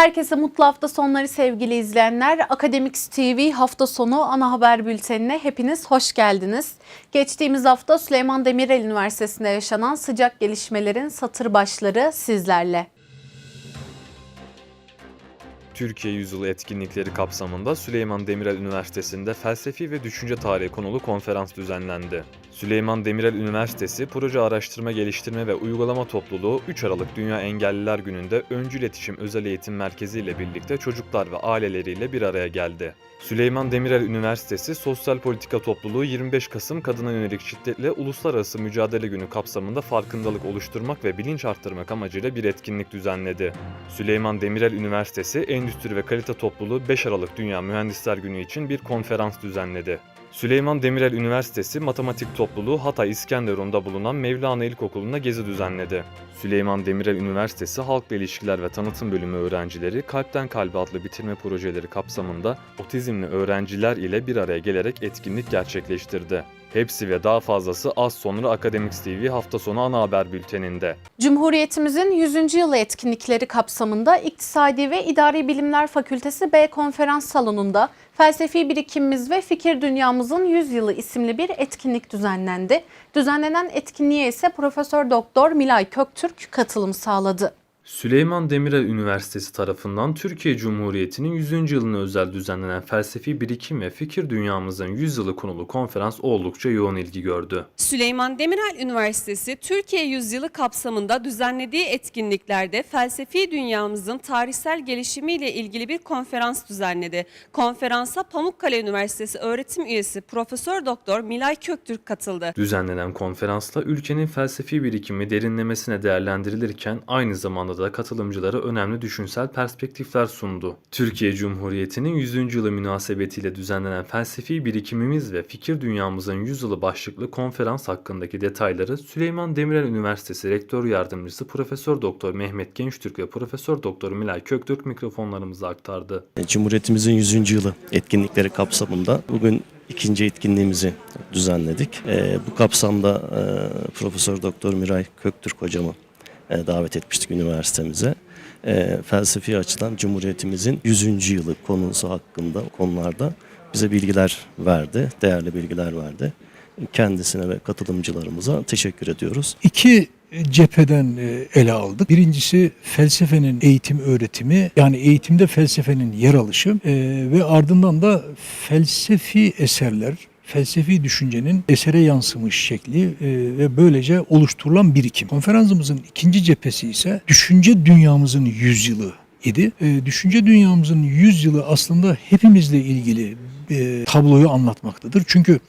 Herkese mutlu hafta sonları sevgili izleyenler. Akademiks TV hafta sonu ana haber bültenine hepiniz hoş geldiniz. Geçtiğimiz hafta Süleyman Demirel Üniversitesi'nde yaşanan sıcak gelişmelerin satır başları sizlerle. Türkiye Yüzyılı etkinlikleri kapsamında Süleyman Demirel Üniversitesi'nde felsefi ve düşünce tarihi konulu konferans düzenlendi. Süleyman Demirel Üniversitesi Proje Araştırma Geliştirme ve Uygulama Topluluğu 3 Aralık Dünya Engelliler Günü'nde Öncü İletişim Özel Eğitim Merkezi ile birlikte çocuklar ve aileleriyle bir araya geldi. Süleyman Demirel Üniversitesi Sosyal Politika Topluluğu 25 Kasım Kadına Yönelik Şiddetle Uluslararası Mücadele Günü kapsamında farkındalık oluşturmak ve bilinç arttırmak amacıyla bir etkinlik düzenledi. Süleyman Demirel Üniversitesi Endüstri ve Kalite Topluluğu 5 Aralık Dünya Mühendisler Günü için bir konferans düzenledi. Süleyman Demirel Üniversitesi Matematik Topluluğu Hatay İskenderun'da bulunan Mevlana İlkokulu'na gezi düzenledi. Süleyman Demirel Üniversitesi Halkla İlişkiler ve Tanıtım Bölümü öğrencileri Kalpten Kalbe adlı bitirme projeleri kapsamında otizmli öğrenciler ile bir araya gelerek etkinlik gerçekleştirdi. Hepsi ve daha fazlası az sonra Akademiks TV hafta sonu ana haber bülteninde. Cumhuriyetimizin 100. yılı etkinlikleri kapsamında İktisadi ve İdari Bilimler Fakültesi B konferans salonunda Felsefi Birikimimiz ve Fikir Dünyamızın 100 Yılı isimli bir etkinlik düzenlendi. Düzenlenen etkinliğe ise Profesör Doktor Milay Köktürk katılım sağladı. Süleyman Demirel Üniversitesi tarafından Türkiye Cumhuriyeti'nin 100. yılına özel düzenlenen Felsefi Birikim ve Fikir Dünyamızın 100 yılı konulu konferans oldukça yoğun ilgi gördü. Süleyman Demirel Üniversitesi Türkiye Yüzyılı kapsamında düzenlediği etkinliklerde felsefi dünyamızın tarihsel gelişimiyle ilgili bir konferans düzenledi. Konferansa Pamukkale Üniversitesi öğretim üyesi Profesör Doktor Milay Köktürk katıldı. Düzenlenen konferansla ülkenin felsefi birikimi derinlemesine değerlendirilirken aynı zamanda da katılımcılara önemli düşünsel perspektifler sundu. Türkiye Cumhuriyeti'nin 100. yılı münasebetiyle düzenlenen felsefi birikimimiz ve fikir dünyamızın 100 yılı başlıklı konferans hakkındaki detayları Süleyman Demirel Üniversitesi Rektör Yardımcısı Profesör Doktor Mehmet Gençtürk ve Profesör Doktor Milay Köktürk mikrofonlarımıza aktardı. Cumhuriyetimizin 100. yılı etkinlikleri kapsamında bugün ikinci etkinliğimizi düzenledik. Ee, bu kapsamda e, Profesör Doktor Miray Köktürk hocamı e, davet etmiştik üniversitemize. E, felsefi açıdan Cumhuriyetimizin 100. yılı konusu hakkında konularda bize bilgiler verdi, değerli bilgiler verdi. Kendisine ve katılımcılarımıza teşekkür ediyoruz. İki cepheden e, ele aldık. Birincisi felsefenin eğitim öğretimi yani eğitimde felsefenin yer alışı ve ardından da felsefi eserler, felsefi düşüncenin esere yansımış şekli e, ve böylece oluşturulan birikim. Konferansımızın ikinci cephesi ise düşünce dünyamızın yüzyılı idi. E, düşünce dünyamızın yüzyılı aslında hepimizle ilgili e, tabloyu anlatmaktadır. Çünkü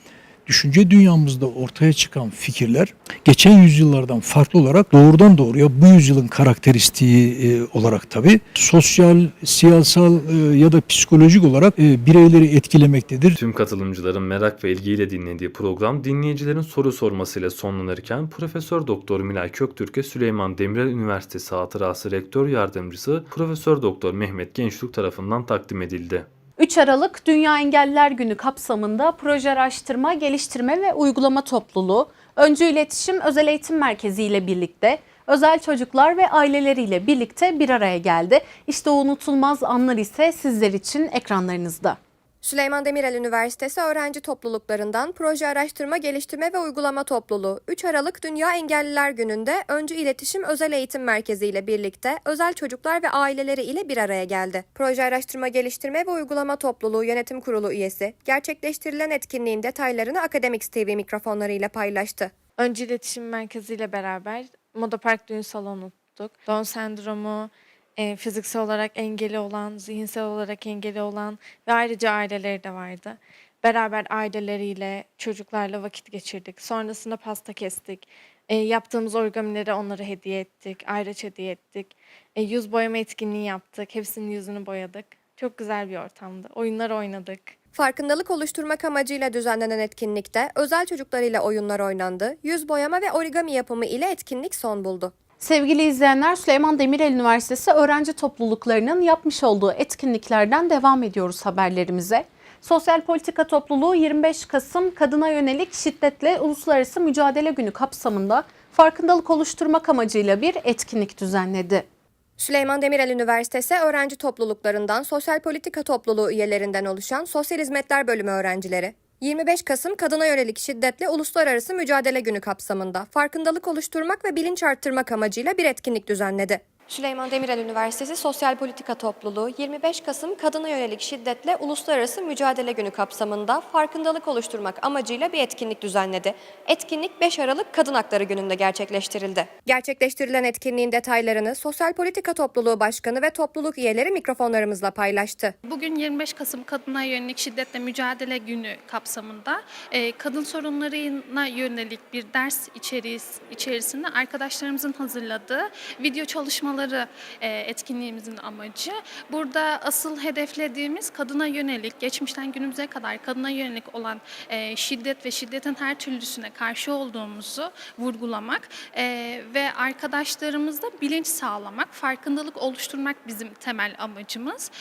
düşünce dünyamızda ortaya çıkan fikirler geçen yüzyıllardan farklı olarak doğrudan doğruya bu yüzyılın karakteristiği e, olarak tabii sosyal, siyasal e, ya da psikolojik olarak e, bireyleri etkilemektedir. Tüm katılımcıların merak ve ilgiyle dinlediği program dinleyicilerin soru sormasıyla sonlanırken Profesör Doktor Milay Köktürk'e Süleyman Demirel Üniversitesi Hatırası Rektör Yardımcısı Profesör Doktor Mehmet Gençlük tarafından takdim edildi. 3 Aralık Dünya Engelliler Günü kapsamında Proje Araştırma, Geliştirme ve Uygulama Topluluğu, Öncü İletişim Özel Eğitim Merkezi ile birlikte özel çocuklar ve aileleriyle birlikte bir araya geldi. İşte o unutulmaz anlar ise sizler için ekranlarınızda. Süleyman Demirel Üniversitesi öğrenci topluluklarından Proje Araştırma Geliştirme ve Uygulama Topluluğu 3 Aralık Dünya Engelliler Günü'nde Öncü İletişim Özel Eğitim Merkezi ile birlikte özel çocuklar ve aileleri ile bir araya geldi. Proje Araştırma Geliştirme ve Uygulama Topluluğu Yönetim Kurulu üyesi gerçekleştirilen etkinliğin detaylarını Akademiks TV mikrofonlarıyla paylaştı. Öncü İletişim Merkezi ile beraber Moda Park Düğün Salonu tuttuk. Down sendromu, e, fiziksel olarak engeli olan, zihinsel olarak engeli olan ve ayrıca aileleri de vardı. Beraber aileleriyle, çocuklarla vakit geçirdik. Sonrasında pasta kestik. E, yaptığımız origamileri onlara hediye ettik. Ayraç hediye ettik. E, yüz boyama etkinliği yaptık. Hepsinin yüzünü boyadık. Çok güzel bir ortamdı. Oyunlar oynadık. Farkındalık oluşturmak amacıyla düzenlenen etkinlikte özel çocuklarıyla oyunlar oynandı, yüz boyama ve origami yapımı ile etkinlik son buldu. Sevgili izleyenler Süleyman Demirel Üniversitesi öğrenci topluluklarının yapmış olduğu etkinliklerden devam ediyoruz haberlerimize. Sosyal Politika Topluluğu 25 Kasım Kadına Yönelik Şiddetle Uluslararası Mücadele Günü kapsamında farkındalık oluşturmak amacıyla bir etkinlik düzenledi. Süleyman Demirel Üniversitesi öğrenci topluluklarından sosyal politika topluluğu üyelerinden oluşan Sosyal Hizmetler Bölümü öğrencileri 25 Kasım Kadına Yönelik Şiddetle Uluslararası Mücadele Günü kapsamında farkındalık oluşturmak ve bilinç arttırmak amacıyla bir etkinlik düzenledi. Süleyman Demirel Üniversitesi Sosyal Politika Topluluğu 25 Kasım Kadına Yönelik Şiddetle Uluslararası Mücadele Günü kapsamında farkındalık oluşturmak amacıyla bir etkinlik düzenledi. Etkinlik 5 Aralık Kadın Hakları Günü'nde gerçekleştirildi. Gerçekleştirilen etkinliğin detaylarını Sosyal Politika Topluluğu Başkanı ve topluluk üyeleri mikrofonlarımızla paylaştı. Bugün 25 Kasım Kadına Yönelik Şiddetle Mücadele Günü kapsamında e, kadın sorunlarına yönelik bir ders içeris, içerisinde arkadaşlarımızın hazırladığı video çalışmaları e, etkinliğimizin amacı. Burada asıl hedeflediğimiz kadına yönelik, geçmişten günümüze kadar kadına yönelik olan e, şiddet ve şiddetin her türlüsüne karşı olduğumuzu vurgulamak e, ve arkadaşlarımızda bilinç sağlamak, farkındalık oluşturmak bizim temel amacımız.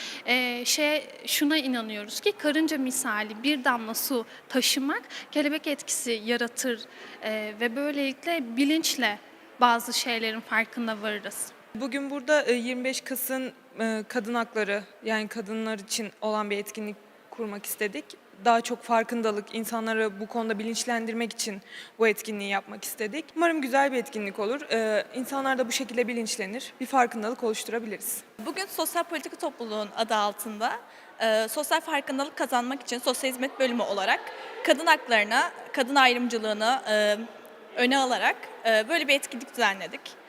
Şey şuna inanıyoruz ki karınca misali bir damla su taşımak kelebek etkisi yaratır ve böylelikle bilinçle bazı şeylerin farkına varırız. Bugün burada e, 25 Kasım e, kadın hakları yani kadınlar için olan bir etkinlik kurmak istedik. Daha çok farkındalık, insanları bu konuda bilinçlendirmek için bu etkinliği yapmak istedik. Umarım güzel bir etkinlik olur. E, İnsanlar da bu şekilde bilinçlenir, bir farkındalık oluşturabiliriz. Bugün Sosyal Politika Topluluğu'nun adı altında e, sosyal farkındalık kazanmak için sosyal hizmet bölümü olarak kadın haklarına, kadın ayrımcılığını e, öne alarak e, böyle bir etkinlik düzenledik.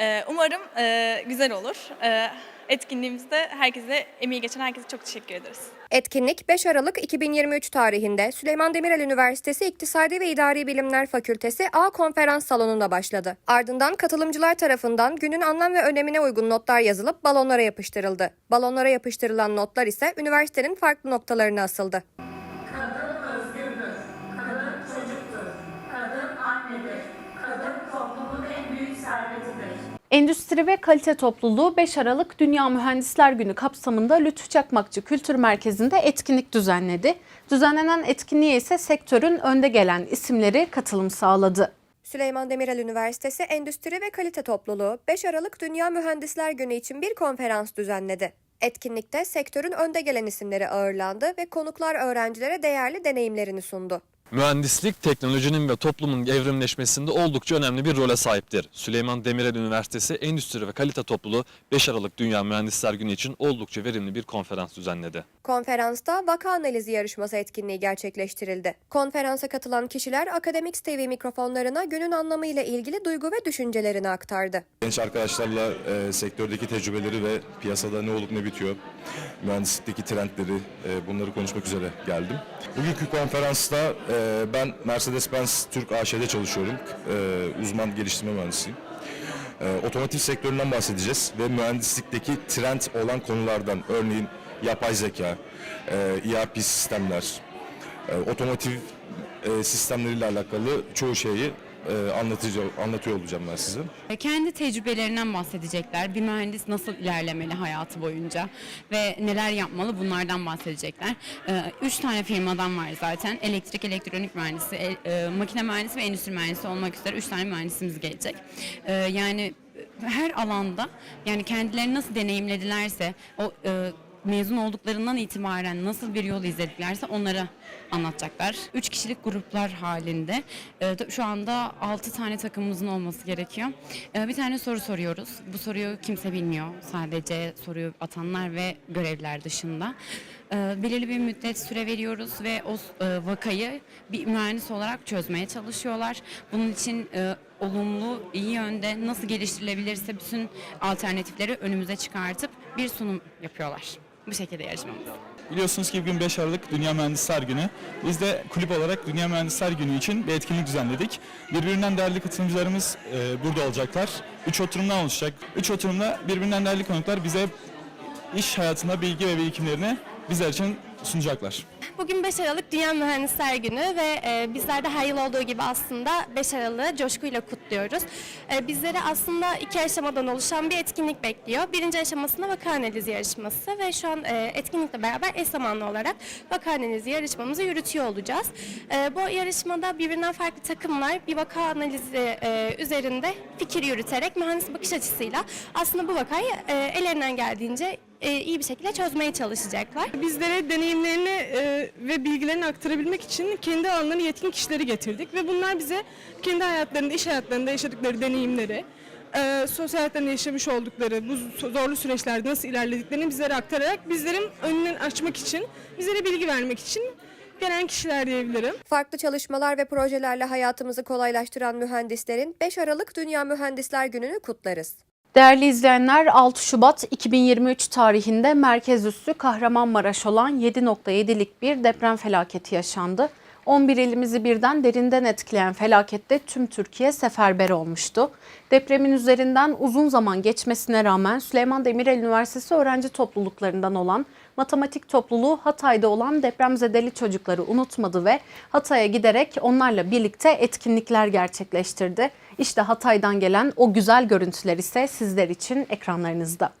E, umarım e, güzel olur. E, etkinliğimizde herkese, emeği geçen herkese çok teşekkür ederiz. Etkinlik 5 Aralık 2023 tarihinde Süleyman Demirel Üniversitesi İktisadi ve İdari Bilimler Fakültesi A Konferans Salonu'nda başladı. Ardından katılımcılar tarafından günün anlam ve önemine uygun notlar yazılıp balonlara yapıştırıldı. Balonlara yapıştırılan notlar ise üniversitenin farklı noktalarına asıldı. Endüstri ve Kalite Topluluğu 5 Aralık Dünya Mühendisler Günü kapsamında Lütfü Çakmakçı Kültür Merkezi'nde etkinlik düzenledi. Düzenlenen etkinliğe ise sektörün önde gelen isimleri katılım sağladı. Süleyman Demirel Üniversitesi Endüstri ve Kalite Topluluğu 5 Aralık Dünya Mühendisler Günü için bir konferans düzenledi. Etkinlikte sektörün önde gelen isimleri ağırlandı ve konuklar öğrencilere değerli deneyimlerini sundu. Mühendislik, teknolojinin ve toplumun evrimleşmesinde oldukça önemli bir role sahiptir. Süleyman Demirel Üniversitesi Endüstri ve Kalite Topluluğu 5 Aralık Dünya Mühendisler Günü için oldukça verimli bir konferans düzenledi. Konferansta vaka analizi yarışması etkinliği gerçekleştirildi. Konferansa katılan kişiler Akademik TV mikrofonlarına günün anlamıyla ilgili duygu ve düşüncelerini aktardı. Genç arkadaşlarla e, sektördeki tecrübeleri ve piyasada ne olup ne bitiyor, mühendislikteki trendleri e, bunları konuşmak üzere geldim. Bugünkü konferansta e, ben Mercedes-Benz Türk AŞ'de çalışıyorum. E, uzman geliştirme mühendisiyim. E, otomotiv sektöründen bahsedeceğiz ve mühendislikteki trend olan konulardan örneğin yapay zeka, e, ERP sistemler, e, otomotiv e, sistemleriyle alakalı çoğu şeyi e, anlatıcı, anlatıyor olacağım ben size. Kendi tecrübelerinden bahsedecekler. Bir mühendis nasıl ilerlemeli hayatı boyunca ve neler yapmalı bunlardan bahsedecekler. Ee, Üç tane firmadan var zaten. Elektrik, elektronik mühendisi, el- e, makine mühendisi ve endüstri mühendisi olmak üzere üç tane mühendisimiz gelecek. Ee, Yani her alanda yani kendilerini nasıl deneyimledilerse o e, mezun olduklarından itibaren nasıl bir yol izlediklerse onları anlatacaklar. Üç kişilik gruplar halinde. Ee, Şu anda altı tane takımımızın olması gerekiyor. Ee, Bir tane soru soruyoruz. Bu soruyu kimse bilmiyor. Sadece soruyu atanlar ve görevliler dışında. Ee, Belirli bir müddet süre veriyoruz ve o e, vakayı bir mühendis olarak çözmeye çalışıyorlar. Bunun için e, olumlu, iyi yönde nasıl geliştirilebilirse bütün alternatifleri önümüze çıkartıp bir sunum yapıyorlar. Bu şekilde yarışmamız. Biliyorsunuz ki bugün 5 Aralık Dünya Mühendisler Günü. Biz de kulüp olarak Dünya Mühendisler Günü için bir etkinlik düzenledik. Birbirinden değerli katılımcılarımız e, burada olacaklar. Üç oturumdan oluşacak. Üç oturumda birbirinden değerli konuklar bize iş hayatında bilgi ve birikimlerini bizler için sunacaklar. Bugün 5 Aralık Dünya Mühendisler Günü ve e, bizler de her yıl olduğu gibi aslında 5 Aralık'ı coşkuyla kutluyoruz. E, bizleri aslında iki aşamadan oluşan bir etkinlik bekliyor. Birinci aşamasında vaka analizi yarışması ve şu an e, etkinlikle beraber eş zamanlı olarak vaka analizi yarışmamızı yürütüyor olacağız. E, bu yarışmada birbirinden farklı takımlar bir vaka analizi e, üzerinde fikir yürüterek mühendis bakış açısıyla aslında bu vakayı e, ellerinden geldiğince e, iyi bir şekilde çözmeye çalışacaklar. Bizlere deneyimlerini e, ve bilgilerini aktarabilmek için kendi alanlarını yetkin kişileri getirdik ve bunlar bize kendi hayatlarında, iş hayatlarında yaşadıkları deneyimleri, e, sosyal hayatlarında yaşamış oldukları bu zorlu süreçlerde nasıl ilerlediklerini bizlere aktararak bizlerin önünü açmak için, bizlere bilgi vermek için gelen kişiler diyebilirim. Farklı çalışmalar ve projelerle hayatımızı kolaylaştıran mühendislerin 5 Aralık Dünya Mühendisler Günü'nü kutlarız. Değerli izleyenler 6 Şubat 2023 tarihinde merkez üssü Kahramanmaraş olan 7.7'lik bir deprem felaketi yaşandı. 11 ilimizi birden derinden etkileyen felakette tüm Türkiye seferber olmuştu. Depremin üzerinden uzun zaman geçmesine rağmen Süleyman Demirel Üniversitesi öğrenci topluluklarından olan matematik topluluğu Hatay'da olan depremzedeli çocukları unutmadı ve Hatay'a giderek onlarla birlikte etkinlikler gerçekleştirdi. İşte Hatay'dan gelen o güzel görüntüler ise sizler için ekranlarınızda.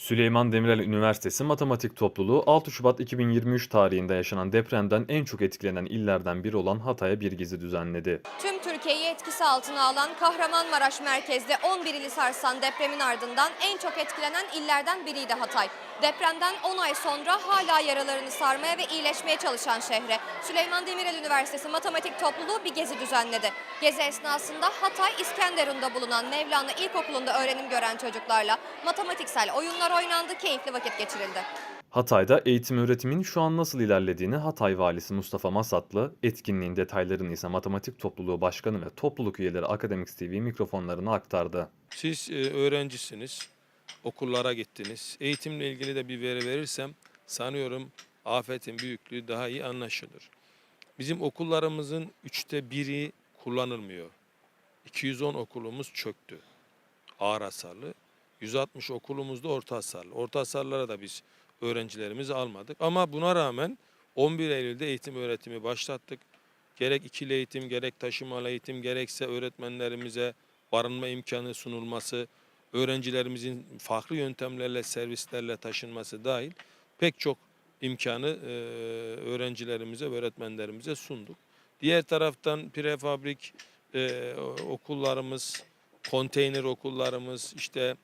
Süleyman Demirel Üniversitesi Matematik Topluluğu 6 Şubat 2023 tarihinde yaşanan depremden en çok etkilenen illerden biri olan Hatay'a bir gezi düzenledi. Tüm Türkiye'yi etkisi altına alan Kahramanmaraş merkezde 11 ili sarsan depremin ardından en çok etkilenen illerden biriydi Hatay. Depremden 10 ay sonra hala yaralarını sarmaya ve iyileşmeye çalışan şehre Süleyman Demirel Üniversitesi Matematik Topluluğu bir gezi düzenledi. Gezi esnasında Hatay İskenderun'da bulunan Mevlana İlkokulu'nda öğrenim gören çocuklarla matematiksel oyunlar oynandı, keyifli vakit geçirildi. Hatay'da eğitim öğretimin şu an nasıl ilerlediğini Hatay Valisi Mustafa Masatlı, etkinliğin detaylarını ise Matematik Topluluğu Başkanı ve topluluk üyeleri Akademik TV mikrofonlarına aktardı. Siz e, öğrencisiniz, okullara gittiniz. Eğitimle ilgili de bir veri verirsem sanıyorum afetin büyüklüğü daha iyi anlaşılır. Bizim okullarımızın üçte biri kullanılmıyor. 210 okulumuz çöktü. Ağır hasarlı. 160 okulumuz da orta hasarlı. Orta hasarlara da biz öğrencilerimizi almadık. Ama buna rağmen 11 Eylül'de eğitim öğretimi başlattık. Gerek ikili eğitim, gerek taşımalı eğitim, gerekse öğretmenlerimize barınma imkanı sunulması, öğrencilerimizin farklı yöntemlerle, servislerle taşınması dahil pek çok imkanı e, öğrencilerimize öğretmenlerimize sunduk. Diğer taraftan prefabrik e, okullarımız, konteyner okullarımız işte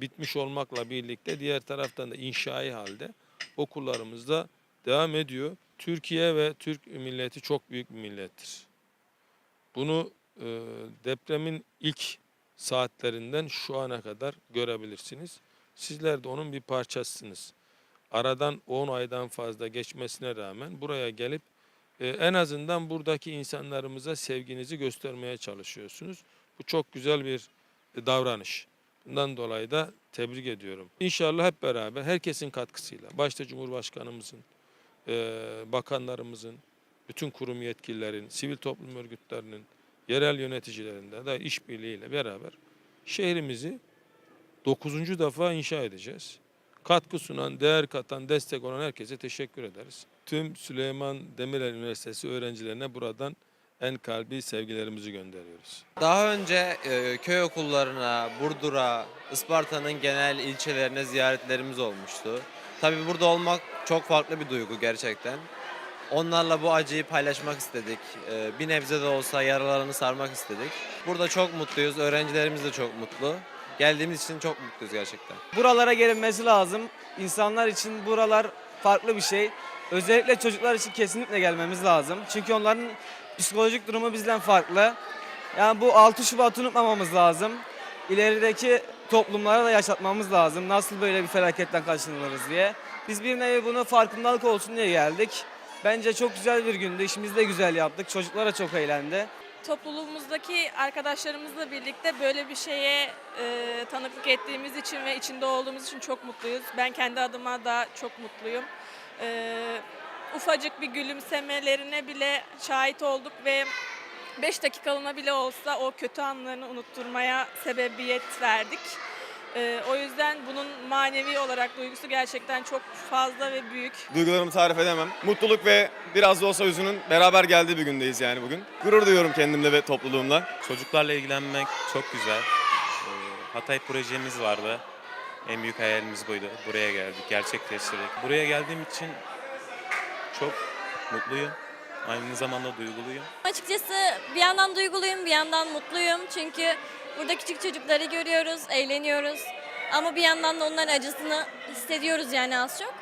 bitmiş olmakla birlikte diğer taraftan da inşai halde okullarımız da devam ediyor. Türkiye ve Türk milleti çok büyük bir millettir. Bunu e, depremin ilk saatlerinden şu ana kadar görebilirsiniz. Sizler de onun bir parçasısınız. Aradan 10 aydan fazla geçmesine rağmen buraya gelip e, en azından buradaki insanlarımıza sevginizi göstermeye çalışıyorsunuz. Bu çok güzel bir e, davranış. Bundan dolayı da tebrik ediyorum. İnşallah hep beraber herkesin katkısıyla, başta Cumhurbaşkanımızın, bakanlarımızın, bütün kurum yetkililerin, sivil toplum örgütlerinin, yerel yöneticilerinde de işbirliğiyle beraber şehrimizi 9. defa inşa edeceğiz. Katkı sunan, değer katan, destek olan herkese teşekkür ederiz. Tüm Süleyman Demirel Üniversitesi öğrencilerine buradan en kalbi sevgilerimizi gönderiyoruz. Daha önce e, köy okullarına, Burdur'a, Isparta'nın genel ilçelerine ziyaretlerimiz olmuştu. Tabii burada olmak çok farklı bir duygu gerçekten. Onlarla bu acıyı paylaşmak istedik. E, bir nebze de olsa yaralarını sarmak istedik. Burada çok mutluyuz, öğrencilerimiz de çok mutlu. Geldiğimiz için çok mutluyuz gerçekten. Buralara gelinmesi lazım. İnsanlar için buralar farklı bir şey. Özellikle çocuklar için kesinlikle gelmemiz lazım. Çünkü onların psikolojik durumu bizden farklı. Yani bu 6 Şubat'ı unutmamamız lazım. İlerideki toplumlara da yaşatmamız lazım. Nasıl böyle bir felaketten kaçınılırız diye. Biz bir nevi bunu farkındalık olsun diye geldik. Bence çok güzel bir gündü. İşimizi de güzel yaptık. Çocuklar da çok eğlendi. Topluluğumuzdaki arkadaşlarımızla birlikte böyle bir şeye e, tanıklık ettiğimiz için ve içinde olduğumuz için çok mutluyuz. Ben kendi adıma da çok mutluyum. E, ufacık bir gülümsemelerine bile şahit olduk ve 5 dakikalığına bile olsa o kötü anlarını unutturmaya sebebiyet verdik. Ee, o yüzden bunun manevi olarak duygusu gerçekten çok fazla ve büyük. Duygularımı tarif edemem. Mutluluk ve biraz da olsa hüzünün beraber geldiği bir gündeyiz yani bugün. Gurur duyuyorum kendimle ve topluluğumla. Çocuklarla ilgilenmek çok güzel. Ee, Hatay projemiz vardı. En büyük hayalimiz buydu. Buraya geldik, gerçekleştirdik. Buraya geldiğim için çok mutluyum. Aynı zamanda duyguluyum. Açıkçası bir yandan duyguluyum, bir yandan mutluyum. Çünkü burada küçük çocukları görüyoruz, eğleniyoruz. Ama bir yandan da onların acısını hissediyoruz yani az çok.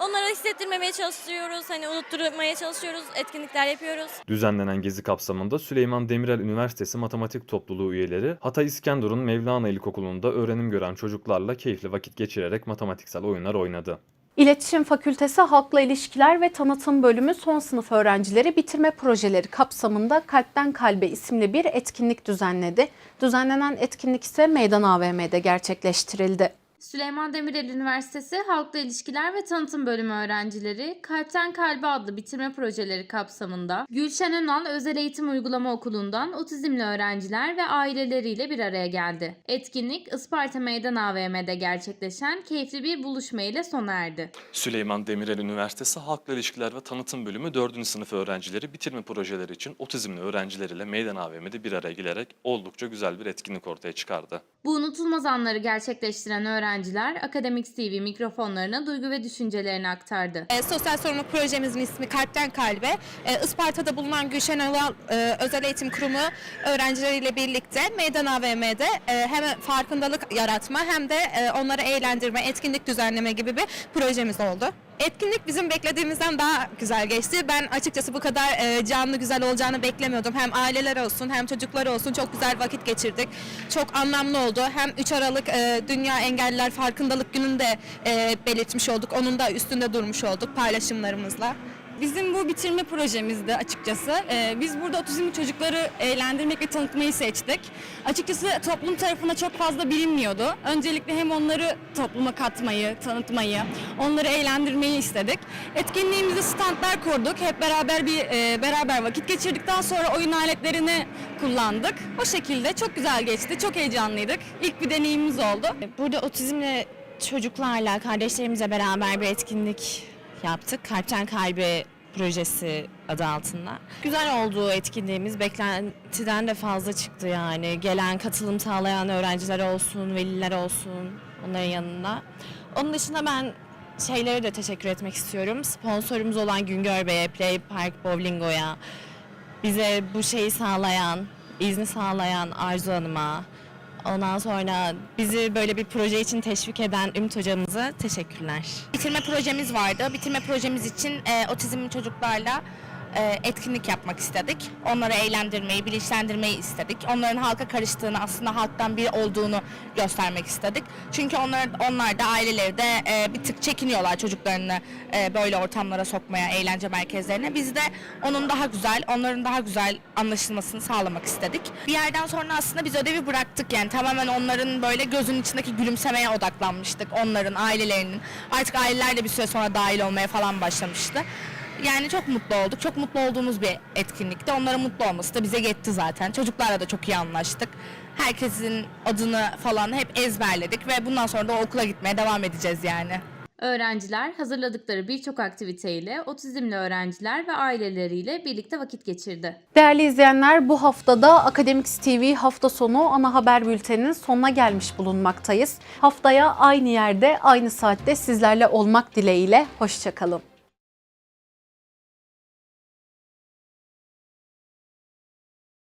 Onlara hissettirmemeye çalışıyoruz, hani unutturmaya çalışıyoruz, etkinlikler yapıyoruz. Düzenlenen gezi kapsamında Süleyman Demirel Üniversitesi Matematik Topluluğu üyeleri Hatay İskenderun Mevlana İlkokulu'nda öğrenim gören çocuklarla keyifli vakit geçirerek matematiksel oyunlar oynadı. İletişim Fakültesi Halkla İlişkiler ve Tanıtım Bölümü son sınıf öğrencileri bitirme projeleri kapsamında Kalpten Kalbe isimli bir etkinlik düzenledi. Düzenlenen etkinlik ise Meydan AVM'de gerçekleştirildi. Süleyman Demirel Üniversitesi Halkla İlişkiler ve Tanıtım Bölümü öğrencileri Kalpten Kalbe adlı bitirme projeleri kapsamında Gülşen Önal Özel Eğitim Uygulama Okulu'ndan otizmli öğrenciler ve aileleriyle bir araya geldi. Etkinlik Isparta Meydan AVM'de gerçekleşen keyifli bir buluşma ile sona erdi. Süleyman Demirel Üniversitesi Halkla İlişkiler ve Tanıtım Bölümü 4. sınıf öğrencileri bitirme projeleri için otizmli öğrenciler ile Meydan AVM'de bir araya gelerek oldukça güzel bir etkinlik ortaya çıkardı. Bu unutulmaz anları gerçekleştiren öğrenciler Akademik TV mikrofonlarına duygu ve düşüncelerini aktardı. E, sosyal sorumluluk projemizin ismi Kalpten Kalbe. E, Isparta'da bulunan Gülşen Önal e, Özel Eğitim Kurumu öğrencileriyle birlikte Meydan AVM'de e, hem farkındalık yaratma hem de e, onları eğlendirme, etkinlik düzenleme gibi bir projemiz oldu. Etkinlik bizim beklediğimizden daha güzel geçti. Ben açıkçası bu kadar e, canlı güzel olacağını beklemiyordum. Hem aileler olsun hem çocuklar olsun çok güzel vakit geçirdik. Çok anlamlı oldu. Hem 3 Aralık e, Dünya Engelliler Farkındalık Günü'nü de e, belirtmiş olduk. Onun da üstünde durmuş olduk paylaşımlarımızla. Bizim bu bitirme projemizdi açıkçası. Ee, biz burada otizmli çocukları eğlendirmek ve tanıtmayı seçtik. Açıkçası toplum tarafından çok fazla bilinmiyordu. Öncelikle hem onları topluma katmayı, tanıtmayı, onları eğlendirmeyi istedik. Etkinliğimizde standlar kurduk. Hep beraber bir e, beraber vakit geçirdikten sonra oyun aletlerini kullandık. O şekilde çok güzel geçti, çok heyecanlıydık. İlk bir deneyimimiz oldu. Burada otizmli çocuklarla, kardeşlerimizle beraber bir etkinlik yaptık. Kalpten Kalbe projesi adı altında. Güzel oldu etkinliğimiz. Beklentiden de fazla çıktı yani. Gelen, katılım sağlayan öğrenciler olsun, veliler olsun onların yanında. Onun dışında ben şeylere de teşekkür etmek istiyorum. Sponsorumuz olan Güngör Bey'e, Play Park Bowlingo'ya, bize bu şeyi sağlayan, izni sağlayan Arzu Hanım'a, Ondan sonra bizi böyle bir proje için teşvik eden Ümit hocamıza teşekkürler. Bitirme projemiz vardı. Bitirme projemiz için e, otizmli çocuklarla etkinlik yapmak istedik. Onları eğlendirmeyi, bilinçlendirmeyi istedik. Onların halka karıştığını, aslında halktan biri olduğunu göstermek istedik. Çünkü onlar, onlar da aileleri de e, bir tık çekiniyorlar çocuklarını e, böyle ortamlara sokmaya, eğlence merkezlerine. Biz de onun daha güzel, onların daha güzel anlaşılmasını sağlamak istedik. Bir yerden sonra aslında biz ödevi bıraktık yani tamamen onların böyle gözünün içindeki gülümsemeye odaklanmıştık. Onların, ailelerinin. Artık aileler de bir süre sonra dahil olmaya falan başlamıştı. Yani çok mutlu olduk. Çok mutlu olduğumuz bir etkinlikte. Onların mutlu olması da bize yetti zaten. Çocuklarla da çok iyi anlaştık. Herkesin adını falan hep ezberledik ve bundan sonra da okula gitmeye devam edeceğiz yani. Öğrenciler hazırladıkları birçok aktiviteyle otizmli öğrenciler ve aileleriyle birlikte vakit geçirdi. Değerli izleyenler bu haftada Akademiks TV hafta sonu ana haber bülteninin sonuna gelmiş bulunmaktayız. Haftaya aynı yerde aynı saatte sizlerle olmak dileğiyle hoşçakalın.